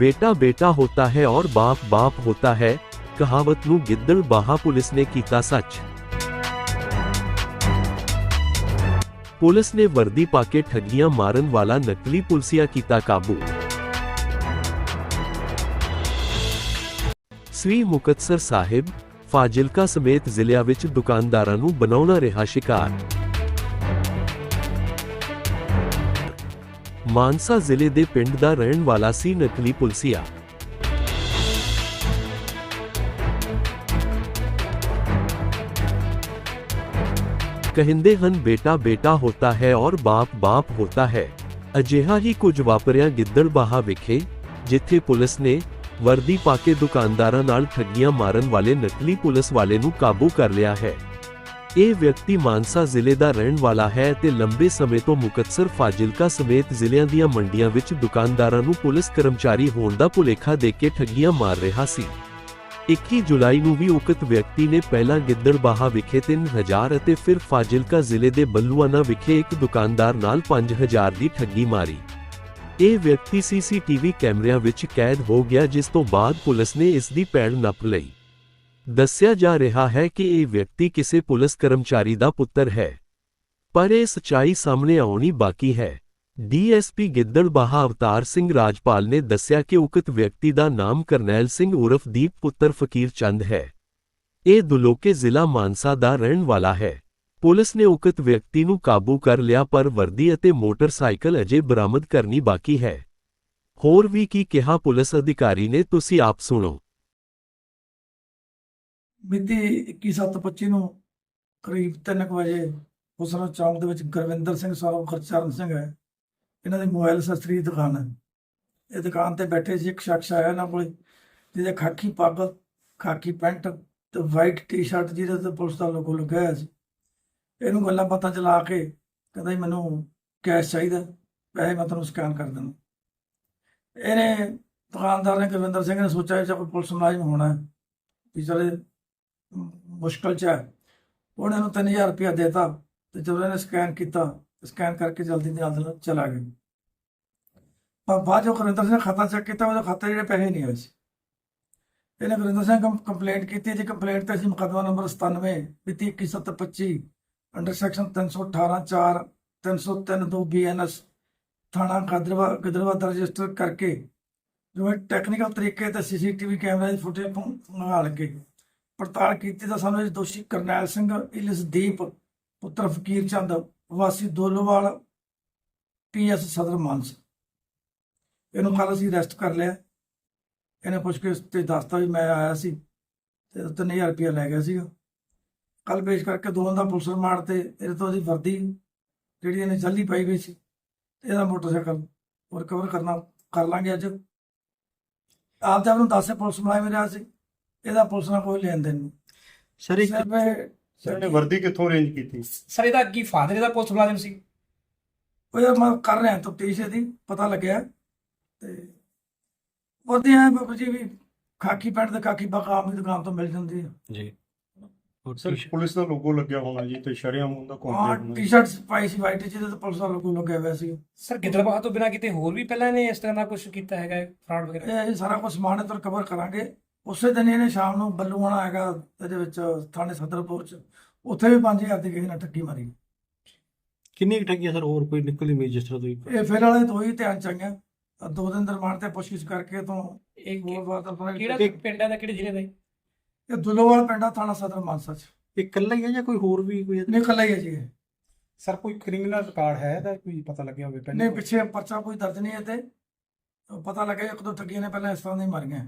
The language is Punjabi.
ਬੇਟਾ ਬੇਟਾ ਹੋਤਾ ਹੈ ਔਰ ਬਾਪ ਬਾਪ ਹੋਤਾ ਹੈ ਕਹਾਵਤ ਨੂੰ ਗਿੱਦੜ ਬਾਹਾ ਪੁਲਿਸ ਨੇ ਕੀਤਾ ਸੱਚ ਪੁਲਿਸ ਨੇ ਵਰਦੀ ਪਾ ਕੇ ਠੱਗੀਆਂ ਮਾਰਨ ਵਾਲਾ ਨਕਲੀ ਪੁਲਸੀਆ ਕੀਤਾ ਕਾਬੂ ਸ੍ਰੀ ਮੁਕਤਸਰ ਸਾਹਿਬ ਫਾਜ਼ਿਲਕਾ ਸਮੇਤ ਜ਼ਿਲ੍ਹਿਆਂ ਵਿੱਚ ਦੁਕਾਨਦਾਰਾਂ ਨੂੰ ਬਣਾਉਣਾ ਰਿਹਾ ਸ਼ਿਕਾਰ ਮਾਨਸਾ ਜ਼ਿਲ੍ਹੇ ਦੇ ਪਿੰਡ ਦਾ ਰਹਿਣ ਵਾਲਾ ਸੀ ਨਕਲੀ ਪੁਲਸੀਆ। ਕਹਿੰਦੇ ਹਨ, ਬੇਟਾ ਬੇਟਾ ਹੋਤਾ ਹੈ ਔਰ ਬਾਪ ਬਾਪ ਹੋਤਾ ਹੈ। ਅਜਿਹਾ ਹੀ ਕੁਝ ਵਾਪਰਿਆ ਗਿੱਦੜਬਾਹਾ ਵਿਖੇ, ਜਿੱਥੇ ਪੁਲਿਸ ਨੇ ਵਰਦੀ ਪਾ ਕੇ ਦੁਕਾਨਦਾਰਾਂ ਨਾਲ ਠੱਗੀਆਂ ਮਾਰਨ ਵਾਲੇ ਨਕਲੀ ਪੁਲਿਸ ਵਾਲੇ ਨੂੰ ਕਾਬੂ ਕਰ ਲਿਆ ਹੈ। ਇਹ ਵਿਅਕਤੀ ਮਾਨਸਾ ਜ਼ਿਲ੍ਹੇ ਦਾ ਰਹਿਣ ਵਾਲਾ ਹੈ ਤੇ ਲੰਬੇ ਸਮੇਂ ਤੋਂ ਮੁਕਤਸਰ ਫਾਜ਼ਿਲਕਾ ਸਮੇਤ ਜ਼ਿਲ੍ਹਿਆਂ ਦੀਆਂ ਮੰਡੀਆਂ ਵਿੱਚ ਦੁਕਾਨਦਾਰਾਂ ਨੂੰ ਪੁਲਿਸ ਕਰਮਚਾਰੀ ਹੋਣ ਦਾ ਭੁਲੇਖਾ ਦੇ ਕੇ ਠੱਗੀਆਂ ਮਾਰ ਰਿਹਾ ਸੀ। 21 ਜੁਲਾਈ ਨੂੰ ਵੀ ਉਕਤ ਵਿਅਕਤੀ ਨੇ ਪਹਿਲਾਂ ਗਿੱਦੜਬਾਹਾ ਵਿਖੇ 3000 ਅਤੇ ਫਿਰ ਫਾਜ਼ਿਲਕਾ ਜ਼ਿਲ੍ਹੇ ਦੇ ਬੱਲੂਆਣਾ ਵਿਖੇ ਇੱਕ ਦੁਕਾਨਦਾਰ ਨਾਲ 5000 ਦੀ ਠੱਗੀ ਮਾਰੀ। ਇਹ ਵਿਅਕਤੀ ਸੀਸੀਟੀਵੀ ਕੈਮਰਿਆਂ ਵਿੱਚ ਕੈਦ ਹੋ ਗਿਆ ਜਿਸ ਤੋਂ ਬਾਅਦ ਪੁਲਿਸ ਨੇ ਇਸ ਦੀ ਪੈੜ ਨੱਪ ਲਈ। ਦੱਸਿਆ ਜਾ ਰਿਹਾ ਹੈ ਕਿ ਇਹ ਵਿਅਕਤੀ ਕਿਸੇ ਪੁਲਿਸ ਕਰਮਚਾਰੀ ਦਾ ਪੁੱਤਰ ਹੈ। ਪਰ ਇਹ ਸਚਾਈ ਸਾਹਮਣੇ ਆਉਣੀ ਬਾਕੀ ਹੈ। ਡੀਐਸਪੀ ਗਿੱਦੜਬਾਹਾ ਅਵਤਾਰ ਸਿੰਘ ਰਾਜਪਾਲ ਨੇ ਦੱਸਿਆ ਕਿ ਉਕਤ ਵਿਅਕਤੀ ਦਾ ਨਾਮ ਕਰਨੈਲ ਸਿੰਘ ਉਰਫ ਦੀਪ ਪੁੱਤਰ ਫਕੀਰ ਚੰਦ ਹੈ। ਇਹ ਦੁਲੋਕੇ ਜ਼ਿਲ੍ਹਾ ਮਾਨਸਾ ਦਾ ਰਹਿਣ ਵਾਲਾ ਹੈ। ਪੁਲਿਸ ਨੇ ਉਕਤ ਵਿਅਕਤੀ ਨੂੰ ਕਾਬੂ ਕਰ ਲਿਆ ਪਰ ਵਰਦੀ ਅਤੇ ਮੋਟਰਸਾਈਕਲ ਅਜੇ ਬਰਾਮਦ ਕਰਨੀ ਬਾਕੀ ਹੈ। ਹੋਰ ਵੀ ਕੀ ਕਿਹਾ ਪੁਲਿਸ ਅਧਿਕਾਰੀ ਨੇ, ਤੁਸੀਂ ਆਪ ਸੁਣੋ। ਮਿਤੀ 21/7/25 ਨੂੰ ਕਰੀਬ 3 ਵਜੇ ਹੁਸਨ ਚੌਂਕ ਦੇ ਵਿੱਚ ਗੁਰਵਿੰਦਰ ਸਿੰਘ ਸਾਰੋ ਖਰਚਰਨ ਸਿੰਘ ਹੈ। ਇਹਨਾਂ ਦੀ ਮੋਬਾਈਲ ਅਸੈਸਰੀ ਦੀ ਦੁਕਾਨ ਹੈ। ਇਹ ਦੁਕਾਨ ਤੇ ਬੈਠੇ ਸੀ ਇੱਕ ਸ਼ਖਸ ਆਇਆ ਇਹਨਾਂ ਕੋਲ, ਜਿਹਦੇ ਖਾਕੀ ਪੱਗ, ਖਾਕੀ ਪੈਂਟ ਤੇ ਵਾਈਟ ਟੀ-ਸ਼ਰਟ ਜਿਹਦੇ ਤੇ ਪੁਲਿਸ ਦਾ ਲੋਗੋ ਲੱਗਿਆ ਸੀ। ਇਹਨੂੰ ਗੱਲਾਂ ਬਾਤਾਂ ਚਲਾ ਕੇ ਕਹਿੰਦਾ ਜੀ ਮੈਨੂੰ ਕੈਸ਼ ਚਾਹੀਦਾ, ਪੈਸੇ ਮੈਂ ਤੁਹਾਨੂੰ ਸਕੈਨ ਕਰ ਦਿੰਦਾ। ਇਹਨੇ ਦੁਕਾਨਦਾਰ ਨੇ ਗੁਰਵਿੰਦਰ ਸਿੰਘ ਨੇ ਸੋਚਿਆ ਜੇ ਕੋਈ ਪੁਲਿਸ ਮੁਲਾਜ਼ਮ ਹੋਣਾ ਵੀ ਚਲੇ ਮੁਸ਼ਕਲ ਚ ਹੈ। ਉਹਨੇ ਨੂੰ 3000 ਰੁਪਇਆ ਦੇਤਾ ਤੇ ਜਦੋਂ ਇਹਨੇ ਸਕੈਨ ਕੀਤਾ ਸਕੈਨ ਕਰਕੇ ਜਲਦੀ ਦੇ ਨਾਲ ਚਲਾ ਗਿਆ। ਪਰ ਬਾਅਦ ਜੋ ਗੁਰਿੰਦਰ ਸਿੰਘ ਨੇ ਖਾਤਾ ਚੈੱਕ ਕੀਤਾ, ਉਹਦੇ ਖਾਤੇ ਜਿਹੜੇ ਪੈਸੇ ਨਹੀਂ ਆਏ ਸੀ। ਇਹਨੇ ਗੁਰਿੰਦਰ ਸਿੰਘ ਕੰਪਲੇਂਟ ਕੀਤੀ ਜੀ ਕੰਪਲੇਂਟ ਤੇ ਅਸੀਂ ਮੁਕੱਦਮਾ ਨੰਬਰ 97 ਮਿਤੀ 21725 ਅੰਡਰ ਸੈਕਸ਼ਨ 318 4 303 2 ਬੀਐਨਐਸ ਥਾਣਾ ਗਦਰਵਾ ਗਦਰਵਾ ਦਾ ਰਜਿਸਟਰ ਕਰਕੇ ਜੋ ਟੈਕਨੀਕਲ ਤਰੀਕੇ ਤੇ ਸੀਸੀਟੀਵੀ ਕੈਮਰੇ ਦੀ ਫੁਟੇਜ ਮੰਗਾ ਕੇ ਪੜਤਾਲ ਕੀਤੀ ਤਾਂ ਸਾਨੂੰ ਇਹ ਦੋਸ਼ੀ ਕਰਨੈਲ ਸਿੰਘ ਇਲਸਦੀਪ ਪੁੱਤਰ ਫਕੀਰ ਚੰਦ, ਵਾਸੀ ਦੋਲੋਵਾਲ ਪੀਐਸ ਸਦਰ ਮਾਨਸ। ਇਹਨੂੰ ਕੱਲ ਅਸੀਂ ਅਰੈਸਟ ਕਰ ਲਿਆ। ਇਹਨੇ ਪੁੱਛ ਕੇ ਤੇ ਦੱਸਤਾ ਵੀ ਮੈਂ ਆਇਆ ਸੀ ਤੇ 3000 ਰੁਪਇਆ ਲੈ ਗਿਆ ਸੀਗਾ। ਕੱਲ ਪੇਸ਼ ਕਰਕੇ ਦੋਵਾਂ ਦਾ ਪੁਲਿਸ ਰਿਮਾਂਡ ਤੇ ਇਹਦੇ ਤੋਂ ਉਹਦੀ ਵਰਦੀ ਜਿਹੜੀ ਇਹਨੇ ਜਲਦੀ ਪਾਈ ਹੋਈ ਸੀ, ਤੇ ਇਹਦਾ ਮੋਟਰਸਾਈਕਲ ਰਿਕਵਰ ਕਰਨਾ ਕਰ ਲਾਂਗੇ ਅੱਜ। ਆਪ ਤਾਂ ਉਹਨੂੰ ਦੱਸੇ ਪੁਲਿਸ ਮੁਲਾਜ਼ਮ ਰਿਹਾ ਸੀ। ਇਹਦਾ ਪੁਲਿਸ ਨਾਲ ਕੋਈ ਲੈਣ ਦੇਣ ਨਹੀਂ। ਸਰ ਇੱਕ ਸਿਰਫ ਇਹ- ਸਰ ਨੇ ਵਰਦੀ ਕਿੱਥੋਂ ਅਰੇਂਜ ਕੀਤੀ? ਸਰ ਇਹਦਾ ਕੀ ਫਾਦਰ ਇਹਦਾ ਪੁਲਿਸ ਮੁਲਾਜ਼ਮ ਸੀ। ਉਹ ਯਾਰ ਮੈਂ ਕਰ ਰਿਹਾ ਤਫਤੀਸ਼ ਇਹਦੀ ਪਤਾ ਲੱਗਿਆ। ਤੇ ਵਰਦੀਆਂ ਬਾਬੂ ਜੀ ਵੀ ਖਾਕੀ ਪੈਂਟ ਤੇ ਖਾਕੀ ਬਾਕਾ ਆਮ ਦੀ ਦੁਕਾਨ ਤੋਂ ਮਿਲ ਜਾਂਦੀ ਹੈ ਜੀ। ਸਰ ਪੁਲਿਸ ਦਾ ਲੋਗੋ ਲੱਗਿਆ ਹੋਣਾ ਜੀ ਤੇ ਸ਼ਰਿਆਮ ਹੁੰਦਾ ਹਾਂ ਕੰਪਲੀਟ ਟੀ-ਸ਼ਰਟ ਪਾਈ ਸੀ ਵਾਈਟ ਜਿਹਦੇ ਤੇ ਪੁਲਿਸ ਦਾ ਲੋਗੋ ਲੱਗਿਆ ਹੋਇਆ ਸੀ। ਸਰ ਗਿੱਦੜਬਾਹਾ ਤੋਂ ਬਿਨਾ ਕਿਤੇ ਹੋਰ ਵੀ ਪਹਿਲਾਂ ਇਹਨੇ ਇਸ ਤਰ੍ਹਾਂ ਦਾ ਕੁਝ ਕੀਤਾ ਹੈਗਾ ਫਰਾਡ ਵਗੈਰਾ? ਇਹ ਸਾਰਾ ਕੁਝ ਸਮਾਨ ਤੋਂ ਰਿਕਵਰ ਕਰਾਂਗੇ। ਉਸੇ ਦਿਨ ਇਹਨੇ ਸ਼ਾਮ ਨੂੰ ਬੱਲੂਆਣਾ ਹੈਗਾ ਇਹਦੇ ਵਿੱਚ ਥਾਣੇ ਸਦਰਪੁਰ ਚ। ਉੱਥੇ ਵੀ 5000 ਦੀ ਕਿਸੇ ਨਾਲ ਠੱਗੀ ਮਾਰੀ। ਕਿੰਨੀ ਕੁ ਠੱਗੀਆਂ ਸਰ? ਹੋਰ ਕੋਈ ਨਿਕਲੀ ਨਹੀਂ ਜਿਸ ਤਰ੍ਹਾਂ ਤੁਸੀਂ ਇਹ ਫਿਰ ਵਾਲੇ ਤੋਂ ਹੀ ਧਿਆਨ ਚੰਗਿਆ ਦੋ ਦਿਨ ਦਰਮਾਨ ਤੇ ਪੁੱਛਗਿੱਛ ਕਰਕੇ ਤੋਂ ਇਹ ਹੋਰ ਵਾਰ ਤਾਂ ਕਿਹੜਾ ਪਿੰਡ ਹੈ ਦਾ ਕਿਹੜੇ ਜ਼ਿਲ੍ਹੇ ਦਾ ਜੀ? ਇਹ ਦੁਲੋਵਾਲ ਪਿੰਡਾ ਥਾਣਾ ਸਦਰ ਮਾਨਸਾ ਚ। ਇਹ ਇਕੱਲਾ ਹੀ ਹੈ ਜਾਂ ਕੋਈ ਹੋਰ ਵੀ ਕੋਈ ਇਹਦੇ- ਨਹੀਂ ਕੱਲਾ ਹੀ ਹੈ ਜੀ ਇਹ। ਸਰ ਕੋਈ ਕ੍ਰਿਮੀਨਲ ਰਿਕਾਰਡ ਹੈ ਇਹਦਾ? ਕੋਈ ਪਤਾ ਲੱਗਿਆ ਹੋਵੇ ਨਹੀਂ ਪਿੱਛੇ ਪਰਚਾ ਕੋਈ ਦਰਜ ਨਹੀਂ ਹੈ ਤੇ ਪਤਾ ਲੱਗਿਆ ਇੱਕ ਦੋ ਠੱਗੀਆਂ ਨੇ ਪਹਿਲਾਂ ਇਸ ਤਰ੍ਹਾਂ ਹੀ ਮਾਰੀਆਂ।